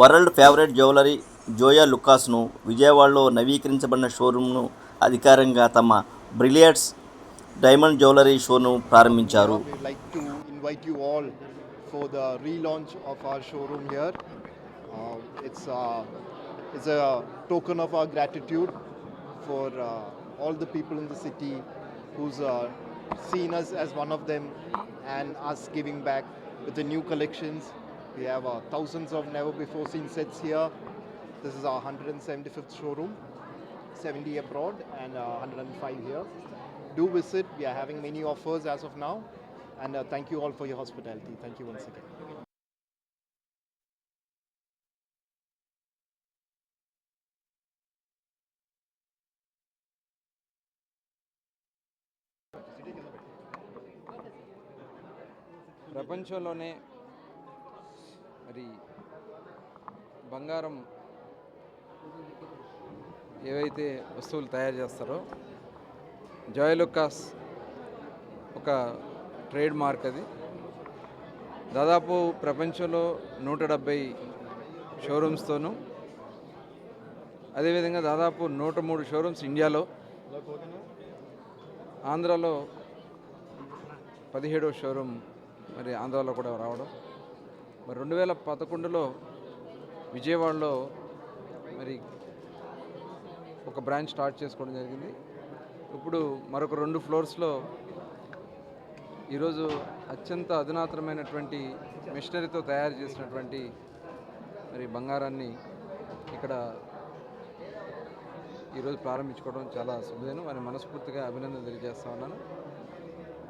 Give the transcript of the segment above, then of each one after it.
World favourite jewellery జోయా లుకాస్ను విజయవాడలో నవీకరించబడిన షోరూమ్ను అధికారంగా తమ బ్రిలియట్స్ డైమండ్ జ్యువెలరీ షోను ప్రారంభించారు We'd for the relaunch of our showroom here. Uh, it's, uh, it's a token of our gratitude for uh, all the people in the city who's uh, seen us as one of them and us giving back with the new collections. We have uh, thousands of never before seen sets here. This is our 175th showroom, 70 abroad and uh, 105 here. Do visit. We are having many offers as of now. And uh, thank you all for your hospitality. Thank you once again. ప్రపంచంలోనే మరి బంగారం ఏవైతే వస్తువులు తయారు చేస్తారో జాయలుకాస్ ఒక trade mark అది. దాదాపు ప్రపంచంలో నూట డెబ్భై షోరూమ్స్తోనూ అదేవిధంగా దాదాపు నూట మూడు షోరూమ్స్ ఇండియాలో ఆంధ్రాలో పదిహేడవ షోరూమ్ మరి ఆంధ్రాలో కూడా రావడం మరి రెండు వేల పదకొండులో విజయవాడలో మరి ఒక బ్రాంచ్ స్టార్ట్ చేసుకోవడం జరిగింది. ఇప్పుడు మరొక రెండు ఫ్లోర్స్లో ఈరోజు అత్యంత అధునాతనమైనటువంటి మిషనరీతో తయారు చేసినటువంటి మరి బంగారాన్ని ఇక్కడ ఈరోజు ప్రారంభించుకోవడం చాలా శుభదినం. మరి మనస్ఫూర్తిగా అభినందన తెలియజేస్తా ఉన్నాను.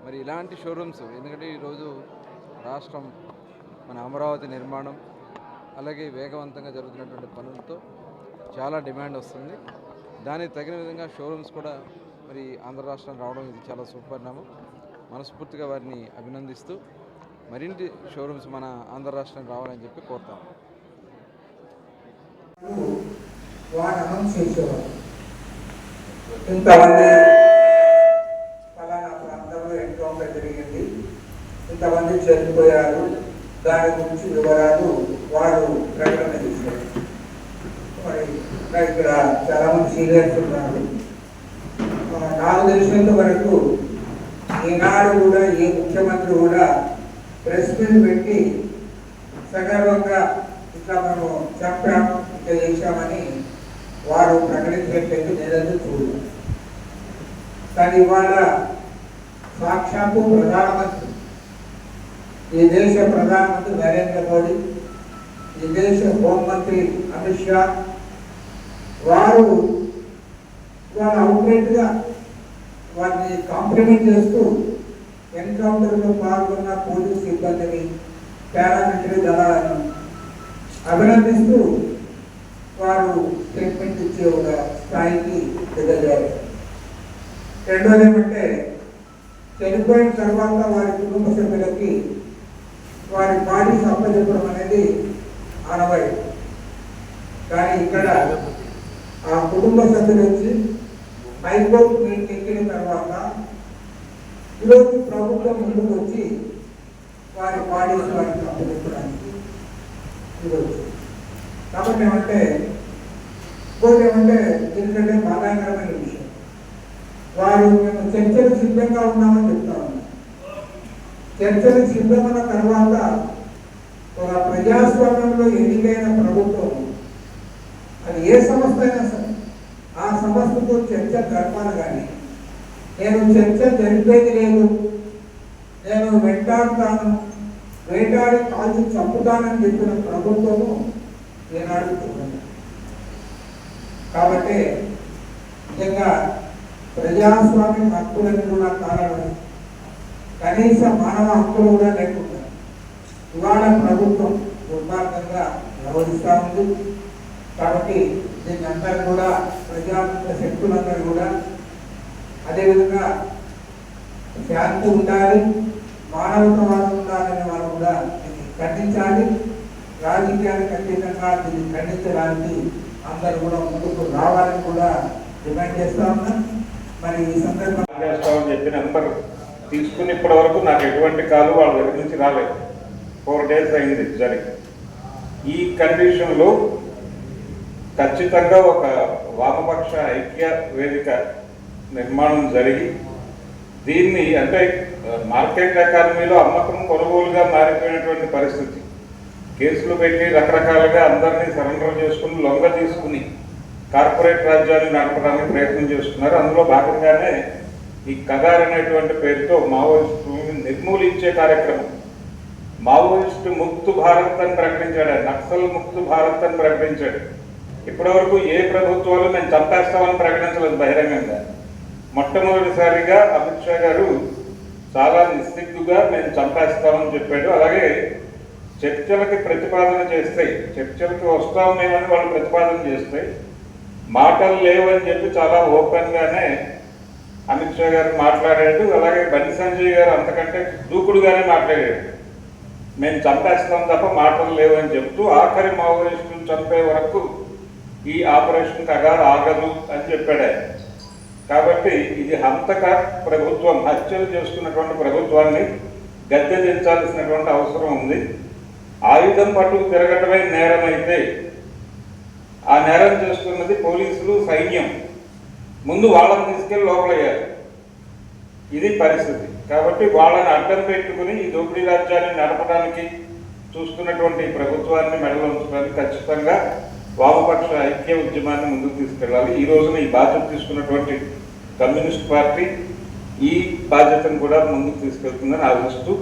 మరి ఇలాంటి షోరూమ్స్ ఎందుకంటే ఈరోజు రాష్ట్రం మన అమరావతి నిర్మాణం అలాగే వేగవంతంగా జరుగుతున్నటువంటి పనులతో చాలా డిమాండ్ వస్తుంది. దానికి తగిన విధంగా షోరూమ్స్ కూడా మరి ఆంధ్ర రాష్ట్రం రావడం ఇది చాలా సుపరిణామం. మనస్ఫూర్తిగా వారిని అభినందిస్తూ మరిన్ని షోరూమ్స్ మన ఆంధ్ర రాష్ట్రం రావాలని చెప్పి కోరుతాం. వాడు అనౌన్స్ ఇంతమంది ఫలానా ప్రాంతంలో ఎన్కౌంటర్ జరిగింది. ఇంతమంది చనిపోయారు దాని గురించి వివరాలు వాడు ప్రకటన చేశారు మరి ఇక్కడ చాలా మంది సీనియర్స్ ఉన్నారు. నాకు తెలిసినంత వరకు ఈనాడు కూడా ఏ ముఖ్యమంత్రి కూడా ప్రెస్ మీట్ పెట్టి సగర్వంగా ఇట్లా మనం చెప్పాము ఇట్లా చేశామని వారు ప్రకటించినట్లయితే నేనైతే చూడలేదు కానీ ఇవాళ సాక్షాత్తు ప్రధానమంత్రి ఈ దేశ ప్రధానమంత్రి నరేంద్ర మోడీ ఈ దేశ హోంమంత్రి అమిత్ షా వారు వారు అవుట్లెట్గా వారిని కాంప్లిమెంట్ చేస్తూ ఎన్కౌంటర్లో పాల్గొన్న పోలీస్ సిబ్బందిని పారామిలిటరీ దళాలను అభినందిస్తూ వారు ట్రీట్మెంట్ ఇచ్చే ఒక స్థాయికి ఎదగారు రెండోది ఏమంటే చనిపోయిన తర్వాత వారి కుటుంబ సభ్యులకి వారి బాడీ అప్పచెప్పడం అనేది ఆనవాయి. కానీ ఇక్కడ ఆ కుటుంబ సభ్యుల నుంచి హైకోర్టు మీటింగ్ ఎక్కిన తర్వాత ఈరోజు ప్రభుత్వం ముందుకు వచ్చి వారి బాడీస్ వారికి అప్పచెప్పడానికి ఈరోజు. కాబట్టి ఏమంటే ఇంకోటి ఏమంటే ఎందుకంటే బాధాకరమైన విషయం. వారు మేము చర్చలు సిద్ధంగా ఉన్నామని చెప్తాం చర్చలు సిద్ధమైన తర్వాత ఒక ప్రజాస్వామ్యంలో ఎన్నికైన ప్రభుత్వం అది ఏ సంస్థ అయినా సరే ఆ సంస్థతో చర్చ గడపాలి కానీ నేను చర్చ జరిపేది లేదు. నేను వెంటాడుతాను వేటాడి కాల్చి చంపుతానని చెప్పిన ప్రభుత్వము నేను అడుగుతున్నాను కాబట్టి నిజంగా ప్రజాస్వామ్యం హక్కులను కూడా కారణం కనీస మానవ హక్కులు కూడా లేకుండా ఇవాళ ప్రభుత్వం దుర్మార్గంగా వ్యవహరిస్తూ ఉంది. కాబట్టి దీన్ని అందరూ కూడా ప్రజాత్మక శక్తులందరూ కూడా అదేవిధంగా శాంతి ఉండాలి మానవతవాదం ఉండాలనే వారు కూడా దీన్ని ఖండించాలి. రాజకీయాలకు అతీతంగా దీన్ని ఖండించడానికి అందరూ కూడా ముందుకు రావాలని కూడా డిమాండ్ చేస్తా ఉన్నా. మరి ఈ సందర్భంగా చెప్పిన అందరూ తీసుకుని ఇప్పటి వరకు నాకు ఎటువంటి కాలు వాళ్ళ దగ్గర నుంచి రాలేదు. ఫోర్ డేస్ అయింది జరిగి ఈ కండిషన్లో ఖచ్చితంగా ఒక వామపక్ష ఐక్య వేదిక నిర్మాణం జరిగి దీన్ని అంటే మార్కెట్ ఎకానమీలో అమ్మకం కొనుగోలుగా మారిపోయినటువంటి పరిస్థితి. కేసులు పెట్టి రకరకాలుగా అందరినీ సరెండర్ చేసుకుని లొంగ తీసుకుని కార్పొరేట్ రాజ్యాన్ని నడపడానికి ప్రయత్నం చేస్తున్నారు. అందులో భాగంగానే ఈ కగార్ అనేటువంటి పేరుతో మావోయిస్టు నిర్మూలించే కార్యక్రమం. మావోయిస్టు ముక్తు భారత్ అని ప్రకటించాడు. నక్సల్ ముక్తు భారత్ అని ప్రకటించాడు. ఇప్పటివరకు ఏ ప్రభుత్వాలు మేము చంపేస్తామని ప్రకటించలేదు బహిరంగంగా. మొట్టమొదటిసారిగా అమిత్ షా గారు చాలా నిస్సిగ్గుగా మేము చంపేస్తామని చెప్పాడు. అలాగే చర్చలకి ప్రతిపాదన చేస్తాయి. చర్చలకి వస్తాం మేమని వాళ్ళు ప్రతిపాదన చేస్తాయి. మాటలు లేవని చెప్పి చాలా ఓపెన్గానే అమిత్ షా గారు మాట్లాడాడు అలాగే బండి సంజయ్ గారు అంతకంటే దూకుడుగానే మాట్లాడాడు. మేము చంపేస్తాం తప్ప మాటలు లేవని చెప్తూ ఆఖరి మావోయిస్టులు చంపే వరకు ఈ ఆపరేషన్ కగారు ఆగదు అని చెప్పాడు కాబట్టి ఇది హంతక ప్రభుత్వం హత్యలు చేసుకున్నటువంటి ప్రభుత్వాన్ని గద్దె దించాల్సినటువంటి అవసరం ఉంది. ఆయుధం పట్టు తిరగటమే నేరం అయితే ఆ నేరం చేస్తున్నది పోలీసులు సైన్యం. ముందు వాళ్ళని తీసుకెళ్ళి లోపలయ్యారు ఇది పరిస్థితి. కాబట్టి వాళ్ళని అడ్డం పెట్టుకుని ఈ దోపిడీ రాజ్యాన్ని నడపడానికి చూస్తున్నటువంటి ప్రభుత్వాన్ని మెడలో ఉంచడానికి ఖచ్చితంగా వామపక్ష ఐక్య ఉద్యమాన్ని ముందుకు తీసుకెళ్ళాలి. ఈ రోజున ఈ బాధ్యత తీసుకున్నటువంటి కమ్యూనిస్ట్ పార్టీ ఈ బాధ్యతను కూడా ముందుకు తీసుకెళ్తుందని ఆశిస్తూ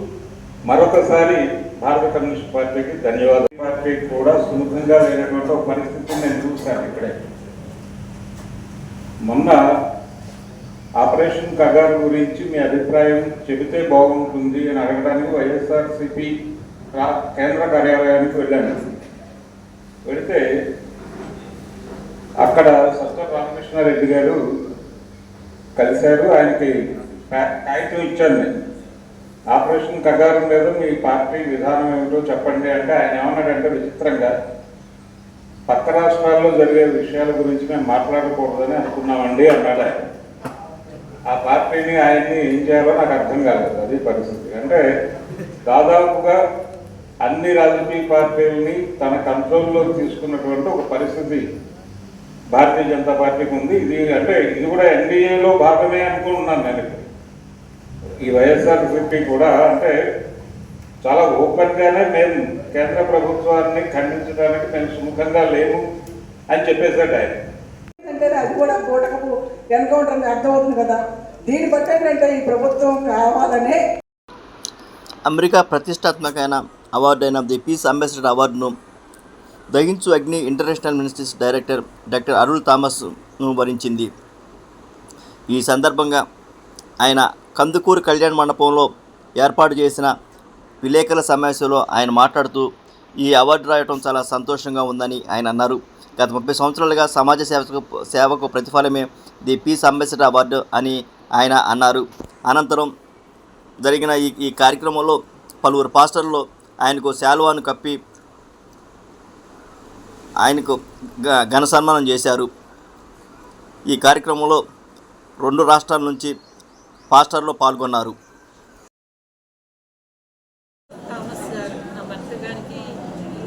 మరొకసారి భారత కమ్యూనిస్ట్ పార్టీకి ధన్యవాదాలు. పార్టీ కూడా సుముఖంగా లేనటువంటి ఒక పరిస్థితిని నేను చూశాను ఇక్కడే. మొన్న ఆపరేషన్ కగారు గురించి మీ అభిప్రాయం చెబితే బాగుంటుంది అని అడగడానికి వైఎస్ఆర్సిపి కేంద్ర కార్యాలయానికి వెళ్ళాను. వెళితే అక్కడ సత్య రామకృష్ణారెడ్డి గారు కలిశారు. ఆయనకి కాగితం ఇచ్చాను నేను. ఆపరేషన్ కగారు లేదు మీ పార్టీ విధానం ఏమిటో చెప్పండి అంటే ఆయన ఏమన్నాడంటే విచిత్రంగా పక్క రాష్ట్రాల్లో జరిగే విషయాల గురించి మేము మాట్లాడకూడదని అనుకున్నామండి అన్నాడు ఆయన. ఆ పార్టీని ఆయన్ని ఏం చేయాలో నాకు అర్థం కాలేదు. అది పరిస్థితి. అంటే దాదాపుగా అన్ని రాజకీయ పార్టీలని తన కంట్రోల్లో తీసుకున్నటువంటి ఒక పరిస్థితి భారతీయ జనతా పార్టీకి ఉంది. ఇది అంటే ఇది కూడా ఎన్డీఏలో భాగమే అనుకుంటున్నాను నేను ఈ వైఎస్ఆర్సీపీ కూడా అంటే చాలా ఓపెన్గానే మేము కేంద్ర ప్రభుత్వాన్ని ఖండించడానికి మేము సుముఖంగా లేము అని చెప్పేశాడు ఆయన. అంటే అది కూడా కూటకపు ఎన్కౌంటర్ అర్థమవుతుంది కదా. దీన్ని బట్టి ఏంటంటే ఈ ప్రభుత్వం కావాలనే అమెరికా ప్రతిష్టాత్మకమైన అవార్డు అయిన ది పీస్ అంబాసిడర్ అవార్డును దహించు అగ్ని international ministries director doctor Arun థామస్ను వరించింది. ఈ సందర్భంగా ఆయన కందుకూరు కళ్యాణ మండపంలో ఏర్పాటు చేసిన విలేకరుల సమావేశంలో ఆయన మాట్లాడుతూ ఈ అవార్డు రాయటం చాలా సంతోషంగా ఉందని ఆయన అన్నారు. గత ముప్పై సంవత్సరాలుగా సమాజ సేవకు సేవకు ప్రతిఫలమే ది పీస్ అంబాసిడర్ అవార్డు అని ఆయన అన్నారు. అనంతరం జరిగిన ఈ ఈ కార్యక్రమంలో పలువురు పాస్టర్లు ఆయనకు శాలువాను కప్పి ఆయనకు ఘన సన్మానం చేశారు. ఈ కార్యక్రమంలో రెండు రాష్ట్రాల నుంచి పాస్టర్లు పాల్గొన్నారు థామస్ గారు నా భర్త గారికి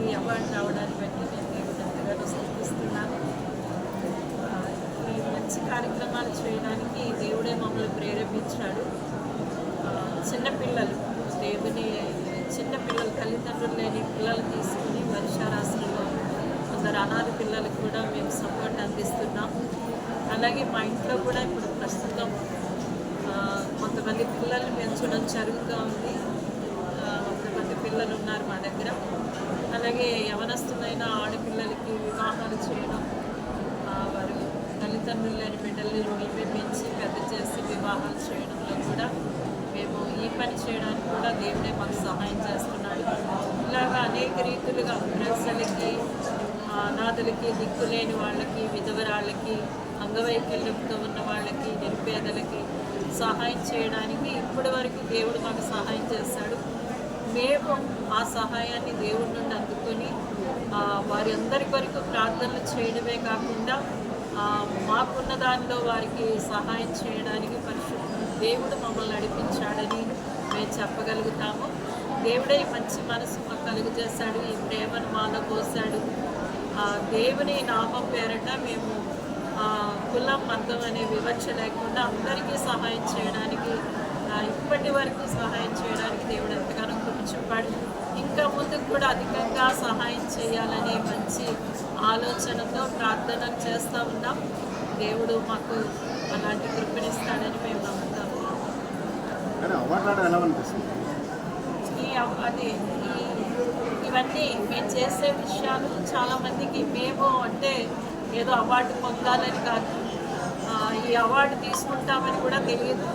ఈ అవార్డు రావడాన్ని బట్టి నేను దేవుని ఎంతగానో స్థుతిస్తున్నాను ఆ, ఈ మంచి కార్యక్రమాలు చేయడానికి దేవుడే మమ్మల్ని ప్రేరేపించాడు ఆ, చిన్నపిల్లలు దేవుని చిన్నపిల్లలు తల్లిదండ్రులు లేని పిల్లలు తీసుకుని వర్షారాశ్రంలో కొందరు అనాథ పిల్లలకు కూడా మేము సపోర్ట్ అందిస్తున్నాం. అలాగే మా ఇంట్లో కూడా ఇప్పుడు ప్రస్తుతం కొంతమంది పిల్లల్ని పెంచడం జరుగుతూ ఉంది. కొంతమంది పిల్లలు ఉన్నారు మా దగ్గర. అలాగే యవనస్తులైన ఆడపిల్లలకి వివాహాలు చేయడం వారు తల్లిదండ్రులు లేని బిడ్డల్ని మేమే పెంచి పెద్ద చేసి వివాహాలు చేయడంలో కూడా మేము ఈ పని చేయడానికి కూడా దేవుడే మాకు సహాయం చేస్తున్నాడు. ఇలాగా అనేక రీతులుగా ప్రజలకి అనాథులకి అనాథలకి దిక్కులేని వాళ్ళకి విధవరాళ్ళకి అంగవైకల్యంతో ఉన్న వాళ్ళకి నిరుపేదలకి సహాయం చేయడానికి ఇప్పటి వరకు దేవుడు మాకు సహాయం చేశాడు. మేము ఆ సహాయాన్ని దేవుడి నుండి అందుకొని వారి అందరి కొరకు ప్రార్థనలు చేయడమే కాకుండా మాకున్న దానిలో వారికి సహాయం చేయడానికి పరిశుద్ధ దేవుడు మమ్మల్ని నడిపించాడని మేము చెప్పగలుగుతాము. దేవుడే ఈ మంచి మనసు మాకు కలుగు చేశాడు ఈ ప్రేమను మాలో కోసాడు ఆ, దేవుని నామం పేరట మేము ఆ, కులం మతం అనే వివక్ష లేకుండా అందరికీ సహాయం చేయడానికి ఇప్పటి వరకు సహాయం చేయడానికి దేవుడు ఎంతగానో కూర్చుంపాడు ఇంకా ముందుకు కూడా అధికంగా సహాయం చేయాలనే మంచి ఆలోచనతో ప్రార్థన చేస్తూ ఉన్నాం. దేవుడు మాకు అలాంటి కృపణిస్తాడని మేము నమ్ముతాము అది ఈ- ఇవన్నీ మేము చేసే విషయాలు చాలామందికి మేము అంటే ఏదో అవార్డు పొందాలని కాదు. ఈ అవార్డు తీసుకుంటామని కూడా తెలియదు.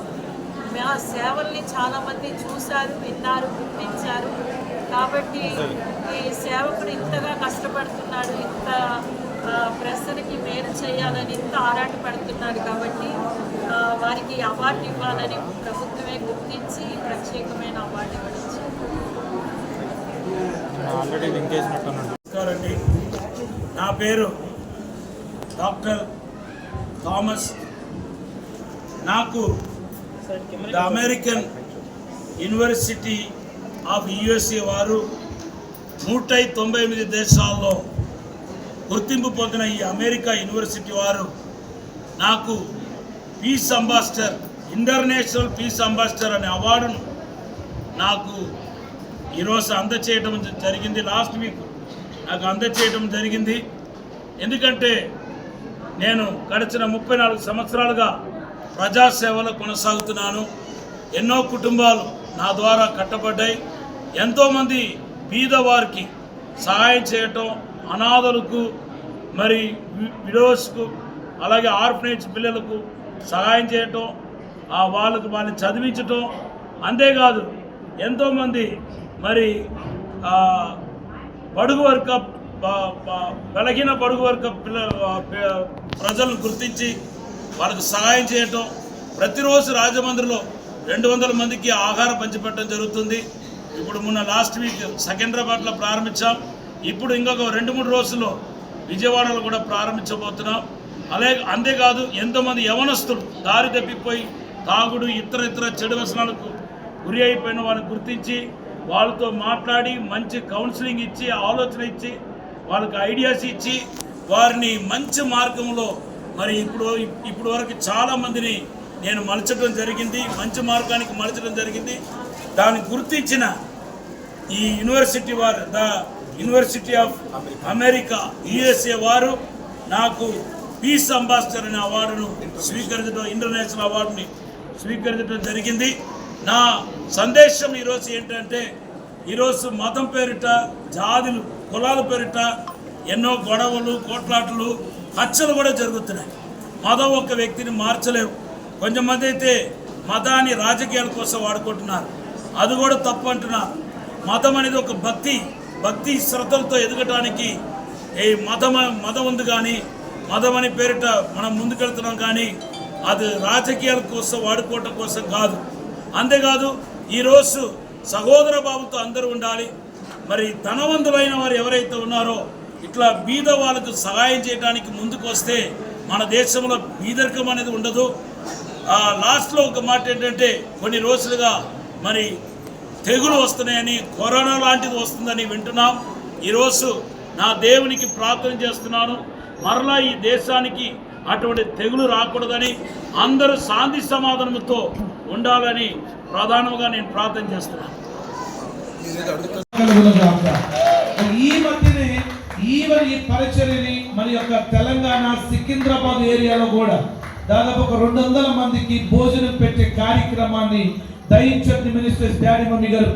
మా సేవల్ని చాలామంది చూశారు విన్నారు గుర్తించారు. కాబట్టి ఈ సేవకుడు ఇంతగా కష్టపడుతున్నాడు ఇంత ప్రశ్నకి మేలు చేయాలని ఇంత ఆరాటపడుతున్నాడు కాబట్టి వారికి అవార్డు ఇవ్వాలని ప్రభుత్వమే గుర్తించి ప్రత్యేకమైన అవార్డు ఇవ్వడం నా పేరు డాక్టర్ థామస్ నాకు the American university of USA వారు నూట తొంభై ఎనిమిది దేశాల్లో గుర్తింపు పొందిన ఈ అమెరికా యూనివర్సిటీ వారు నాకు peace ambassador international peace ambassador అనే అవార్డును నాకు ఈరోజు అందచేయటం జరిగింది. లాస్ట్ వీక్ నాకు అందచేయటం జరిగింది. ఎందుకంటే నేను గడిచిన ముప్పై నాలుగు సంవత్సరాలుగా ప్రజాసేవలో కొనసాగుతున్నాను. ఎన్నో కుటుంబాలు నా ద్వారా కట్టబడ్డాయి. ఎంతోమంది బీదవారికి సహాయం చేయటం అనాథలకు మరి విడోస్కు అలాగే ఆర్ఫనేజ్ పిల్లలకు సహాయం చేయటం ఆ వాళ్ళకు వాళ్ళని చదివించటం అంతేకాదు ఎంతోమంది మరి పడుగు వర్గ బలహీన పడుగు వర్గ పిల్ల ప్రజలను గుర్తించి వాళ్ళకు సహాయం చేయటం. ప్రతిరోజు రాజమండ్రిలో రెండు వందల మందికి ఆహారం పంచిపెట్టడం జరుగుతుంది. ఇప్పుడు మొన్న లాస్ట్ వీక్ సెకండ్రాబాద్లో ప్రారంభించాం. ఇప్పుడు ఇంకొక రెండు మూడు రోజుల్లో విజయవాడలో కూడా ప్రారంభించబోతున్నాం. అలాగే అంతేకాదు ఎంతోమంది యవనస్తులు దారి తప్పిపోయి తాగుడు ఇతర ఇతర చెడు వ్యసనాలకు గురి అయిపోయిన వాళ్ళని గుర్తించి వాళ్ళతో మాట్లాడి మంచి కౌన్సిలింగ్ ఇచ్చి ఆలోచన ఇచ్చి వాళ్ళకి ఐడియాస్ ఇచ్చి వారిని మంచి మార్గంలో మరి ఇప్పుడు ఇప్పుడు వరకు చాలామందిని నేను మలచడం జరిగింది మంచి మార్గానికి మలచడం జరిగింది. దాన్ని గుర్తించిన ఈ యూనివర్సిటీ వారు the university of America USA వారు నాకు పీస్ అంబాసిడర్ అనే అవార్డును స్వీకరించడం ఇంటర్నేషనల్ అవార్డుని స్వీకరించడం జరిగింది. నా సందేశం ఈరోజు ఏంటంటే ఈరోజు మతం పేరిట జాతులు కులాల పేరిట ఎన్నో గొడవలు కోట్లాటలు హత్యలు కూడా జరుగుతున్నాయి. మతం ఒక వ్యక్తిని మార్చలేవు కొంతమంది అయితే మతాన్ని రాజకీయాల కోసం వాడుకుంటున్నారు. అది కూడా తప్పు అంటున్నారు. మతం అనేది ఒక భక్తి భక్తి శ్రద్ధలతో ఎదగటానికి ఏ మతం మతం ఉంది కానీ మతం అని పేరిట మనం ముందుకెళ్తున్నాం కానీ అది రాజకీయాల కోసం వాడుకోవటం కోసం కాదు. అంతేకాదు ఈరోజు సహోదర భావంతో అందరూ ఉండాలి. మరి ధనవంతులైన వారు ఎవరైతే ఉన్నారో ఇట్లా బీద వాళ్ళకు సహాయం చేయడానికి ముందుకు వస్తే మన దేశంలో బీదరికం అనేది ఉండదు. లాస్ట్లో ఒక మాట ఏంటంటే కొన్ని రోజులుగా మరి తెగులు వస్తున్నాయని కరోనా లాంటిది వస్తుందని వింటున్నాం ఈరోజు నా దేవునికి ప్రార్థన చేస్తున్నాను మరలా ఈ దేశానికి అటువంటి తెగులు రాకూడదని అందరూ శాంతి సమాధానంతో ఉండాలని ప్రధానంగా నేను ప్రార్థన చేస్తున్నాను కలుగునుగాక. మరి ఈ మధ్యనే ఈవెన్ ఈ పరిచర్యని మన యొక్క తెలంగాణ సికింద్రాబాద్ ఏరియాలో కూడా దాదాపు ఒక రెండు వందల మందికి భోజనం పెట్టే కార్యక్రమాన్ని దయించండి మినిస్టర్స్ డాడీ మమ్మీ గారు.